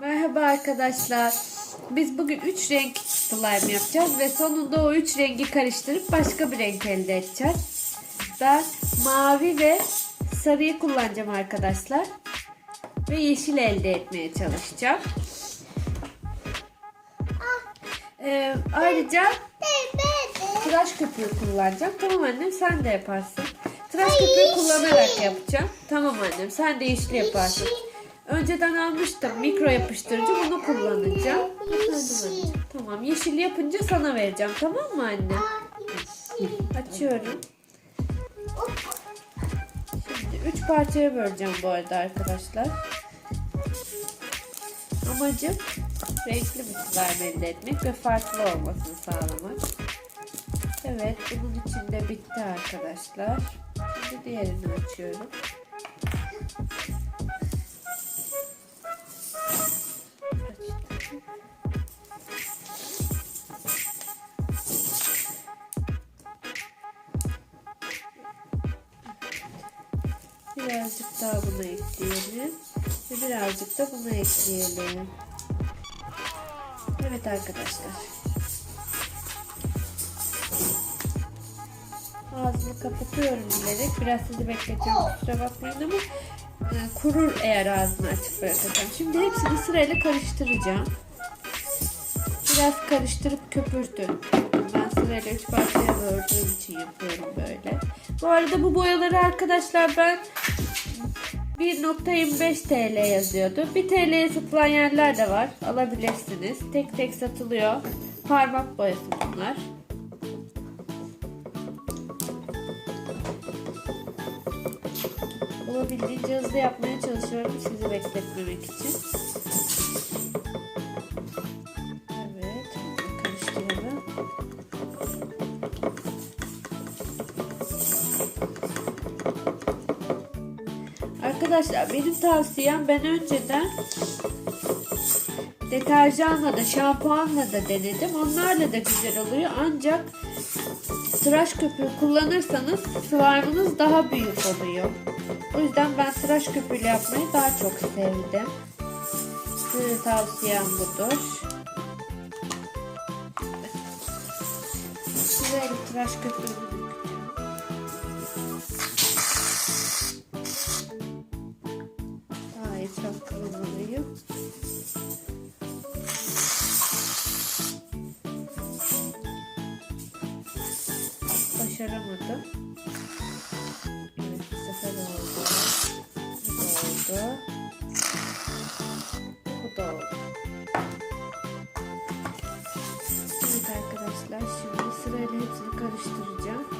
Merhaba arkadaşlar. Biz bugün 3 renk slime yapacağız ve sonunda o 3 rengi karıştırıp başka bir renk elde edeceğiz. Ben mavi ve sarıyı kullanacağım arkadaşlar. Ve yeşil elde etmeye çalışacağım. Ee, ayrıca tıraş köpüğü kullanacağım. Tamam annem sen de yaparsın. Tıraş köpüğü kullanarak yapacağım. Tamam annem sen de yeşil yaparsın. Önceden almıştım mikro yapıştırıcı bunu kullanacağım. Tamam yeşil yapınca sana vereceğim tamam mı anne? Açıyorum. Şimdi üç parçaya böleceğim bu arada arkadaşlar. Amacım renkli bir slime elde etmek ve farklı olmasını sağlamak. Evet bunun içinde bitti arkadaşlar. Şimdi diğerini açıyorum. Daha bunu ekleyelim. Ve birazcık da bunu ekleyelim. Evet arkadaşlar. Ağzını kapatıyorum bilerek. Biraz sizi bekletiyorum kusura bakmayın ama e, kurur eğer ağzını açık bırakırsam. Şimdi hepsini sırayla karıştıracağım. Biraz karıştırıp köpürtün. Sırayla üç parçaya böldüğüm için yapıyorum böyle. Bu arada bu boyaları arkadaşlar ben 1.25 TL yazıyordu. 1 TL'ye satılan yerler de var. Alabilirsiniz. Tek tek satılıyor. Parmak boyası bunlar. Olabildiğince hızlı yapmaya çalışıyorum sizi bekletmemek için. Arkadaşlar benim tavsiyem ben önceden deterjanla da şampuanla da denedim. Onlarla da güzel oluyor. Ancak tıraş köpüğü kullanırsanız slime'ınız daha büyük oluyor. O yüzden ben tıraş köpüğüyle yapmayı daha çok sevdim. Size tavsiyem budur. Size bir tıraş köpüğü Başaramadım. Evet bu sefer oldu. Bu da oldu. Bu da oldu. Evet arkadaşlar şimdi sırayla hepsini karıştıracağım.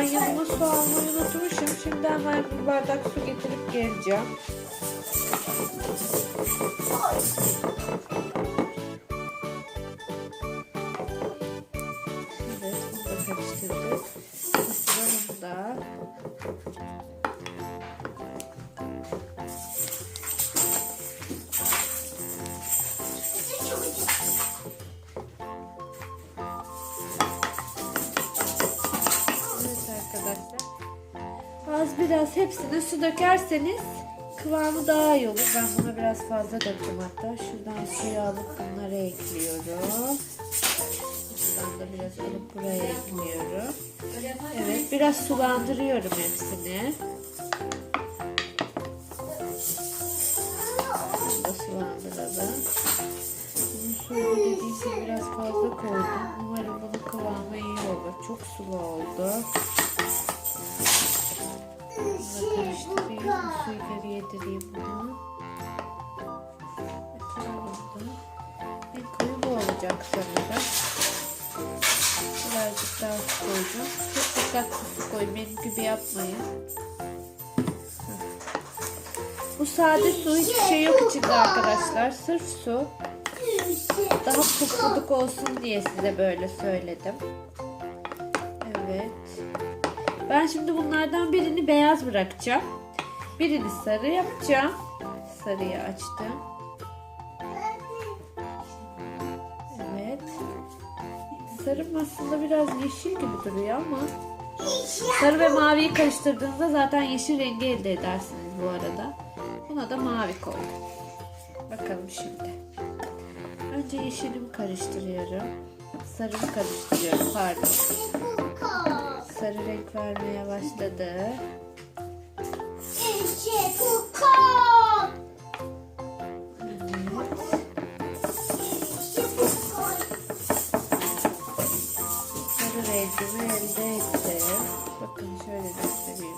Ben yanıma su almayı unutmuşum. Şimdi hemen bir bardak su getirip geleceğim. Biraz hepsine su dökerseniz kıvamı daha iyi olur. Ben buna biraz fazla döktüm hatta. Şuradan suyu alıp bunları ekliyorum. Şuradan da biraz alıp buraya ekliyorum. Evet biraz sulandırıyorum hepsini. Bunu da sulandıralım. Bunun suyu dediğim biraz fazla koydum. Umarım bunun kıvamı iyi olur. Çok sulu oldu. Bunu karıştırayım. Suyu yedireyim bunu. Koyu bu olacak sanırım. Birazcık daha su koydum. Çok dikkatli su koyun. Benim gibi yapmayın. Bu sade su hiçbir şey yok içinde arkadaşlar. Sırf su. Daha pufuduk olsun diye size böyle söyledim. Ben şimdi bunlardan birini beyaz bırakacağım. Birini sarı yapacağım. Sarıyı açtım. Evet. sarım aslında biraz yeşil gibi duruyor ama sarı ve maviyi karıştırdığınızda zaten yeşil rengi elde edersiniz bu arada. Buna da mavi koydum. Bakalım şimdi. Önce yeşilimi karıştırıyorum. Sarımı karıştırıyorum pardon. Sarı renk vermeye başladı. Sarı rengimi elde ettim. Bakın şöyle göstereyim.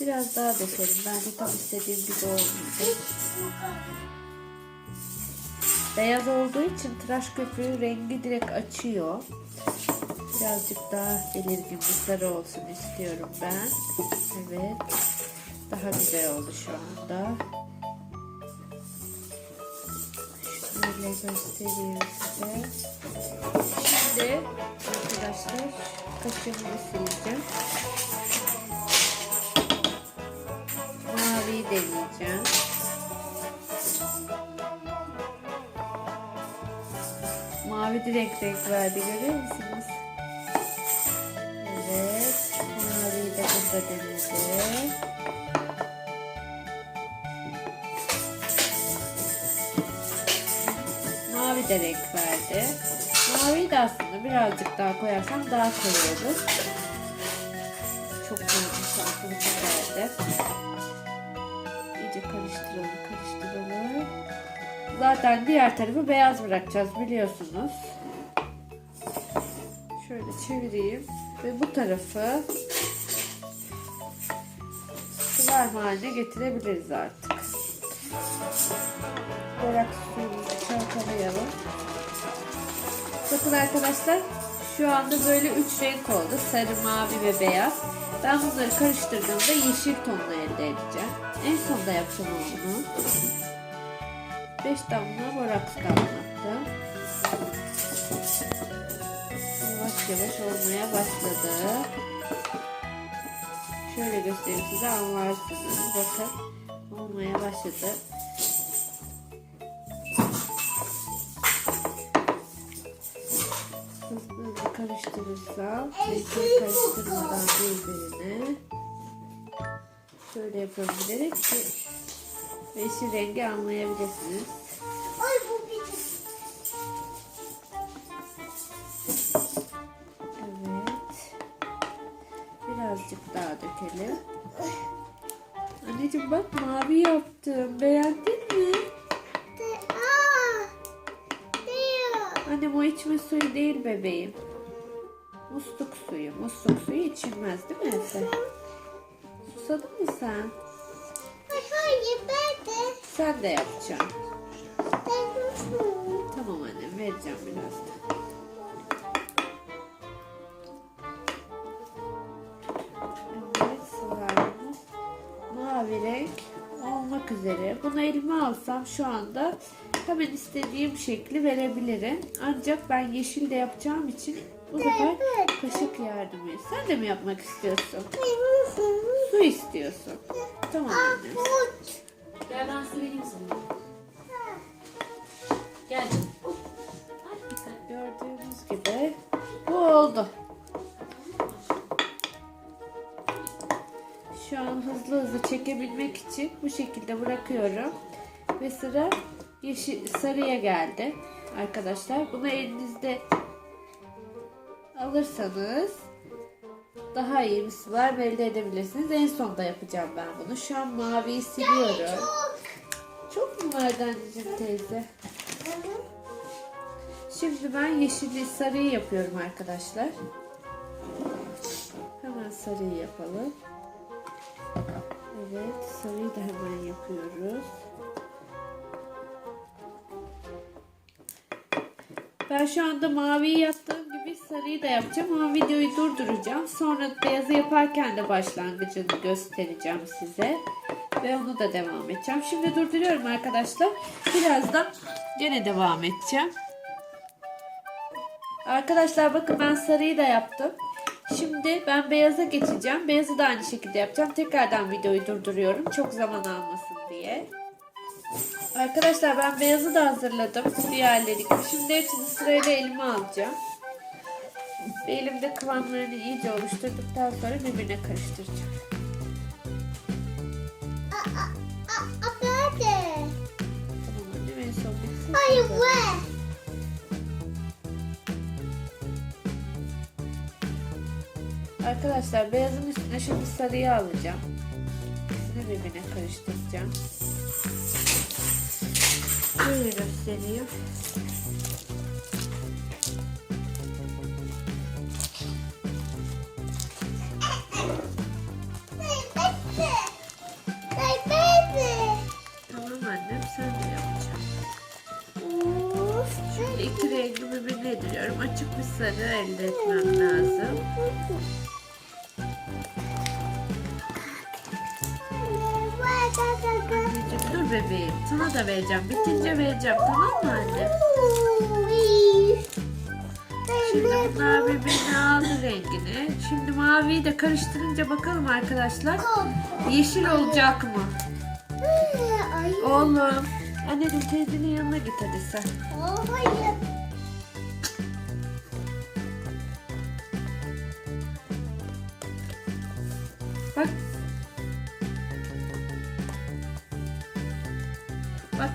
Biraz daha dökelim. Bence tam istediğim gibi olmadı. Beyaz olduğu için tıraş köpüğü rengi direkt açıyor. Birazcık daha belirgin bir sarı olsun istiyorum ben. Evet. Daha güzel oldu şu anda. Şöyle göstereyim size. Şimdi arkadaşlar kaşığımı sileceğim. Maviyi deneyeceğim. Mavi direkt renk verdi görüyor musunuz? Evet. Maviyi de burada denedim. Mavi de renk verdi. Maviyi de aslında birazcık daha koyarsam daha koyu olur. Çok koymuş aslında çok geldi. Zaten diğer tarafı beyaz bırakacağız biliyorsunuz. Şöyle çevireyim ve bu tarafı slime haline getirebiliriz artık. Borak suyumuzu çalkalayalım. Bakın arkadaşlar şu anda böyle üç renk oldu. Sarı, mavi ve beyaz. Ben bunları karıştırdığımda yeşil tonla elde edeceğim. En sonda yapacağım onu. 5 damla boraks damlattım. Yavaş yavaş olmaya başladı. Şöyle göstereyim size anlarsınız. Bakın olmaya başladı. Hızlı karıştırırsam renkleri karıştırmadan birbirine şöyle yapıyorum bilerek ki yeşil rengi anlayabilirsiniz. Evet. Birazcık daha dökelim. Anneciğim bak mavi yaptım. Beğendin mi? Annem o içme suyu değil bebeğim. Musluk suyu. Musluk suyu içilmez değil mi Efe? Susadın mı sen? Sen de yapacaksın. Tamam annem vereceğim birazdan. Evet slime'ımız mavi renk olmak üzere. Bunu elime alsam şu anda hemen istediğim şekli verebilirim. Ancak ben yeşil de yapacağım için bu sefer kaşık yardımıyla. Sen de mi yapmak istiyorsun? Su istiyorsun. Tamam anne. Gel ben su vereyim sana. Gel. Gördüğünüz gibi bu oldu. Şu an hızlı hızlı çekebilmek için bu şekilde bırakıyorum. Ve sıra yeşil sarıya geldi. Arkadaşlar bunu elinizde alırsanız daha iyi bir slime elde edebilirsiniz. En sonda yapacağım ben bunu. Şu an maviyi siliyorum. Çok mu vardı anneciğim teyze? Şimdi ben yeşilli sarıyı yapıyorum arkadaşlar. Hemen sarıyı yapalım. Evet, sarıyı da hemen yapıyoruz. Ben şu anda maviyi yaptığım sarıyı da yapacağım ama videoyu durduracağım. Sonra beyazı yaparken de başlangıcını göstereceğim size. Ve onu da devam edeceğim. Şimdi durduruyorum arkadaşlar. Birazdan gene devam edeceğim. Arkadaşlar bakın ben sarıyı da yaptım. Şimdi ben beyaza geçeceğim. Beyazı da aynı şekilde yapacağım. Tekrardan videoyu durduruyorum. Çok zaman almasın diye. Arkadaşlar ben beyazı da hazırladım. Diğerleri. Şimdi hepsini sırayla elime alacağım. Ve elimde kıvamlarını iyice oluşturduktan sonra birbirine karıştıracağım. Tamam annem en son bitsin. Arkadaşlar beyazın üstüne şimdi sarıyı alacağım. İkisini birbirine karıştıracağım. Böyle gösteriyor. Sarı elde etmem lazım. Anneciğim dur bebeğim. Sana da vereceğim. Bitince vereceğim. Tamam mı anne? Şimdi bunlar birbirine aldı rengini. Şimdi maviyi de karıştırınca bakalım arkadaşlar. Yeşil olacak mı? Oğlum. Anneciğim teyzenin yanına git hadi sen. Bak.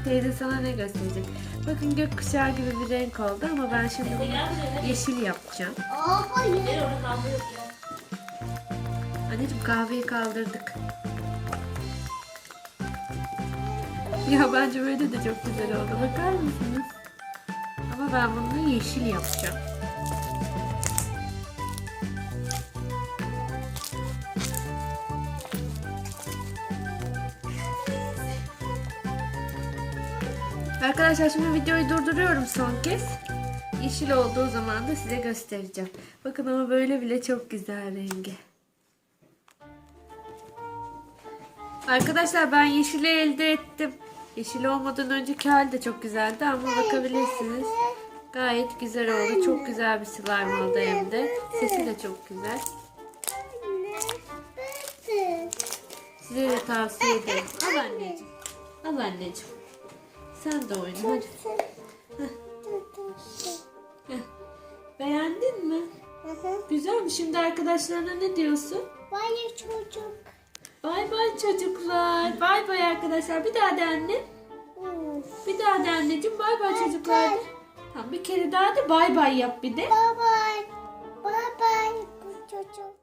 Teyze sana ne gösterecek. Bakın gökkuşağı gibi bir renk oldu ama ben şimdi bunu yeşil yapacağım. Yok ya. Anneciğim kahveyi kaldırdık. Ya bence böyle de çok güzel oldu. Bakar mısınız? Ama ben bunu yeşil yapacağım. Arkadaşlar şimdi videoyu durduruyorum son kez. Yeşil olduğu zaman da size göstereceğim. Bakın ama böyle bile çok güzel rengi. Arkadaşlar ben yeşili elde ettim. Yeşil olmadan önceki hali de çok güzeldi ama bakabilirsiniz. Gayet güzel oldu. Çok güzel bir slime oldu hem de. Sesi de çok güzel. Size de tavsiye ederim. Al anneciğim. Al anneciğim. Sen de oyna hadi. Beğendin mi? Güzel mi? Şimdi arkadaşlarına ne diyorsun? çocuk. Bay bay çocuklar. Bay bay arkadaşlar. Bir daha de anne. Bir daha de anneciğim. Bay bay çocuklar. de. Tamam bir kere daha de bay bay yap bir de. Baba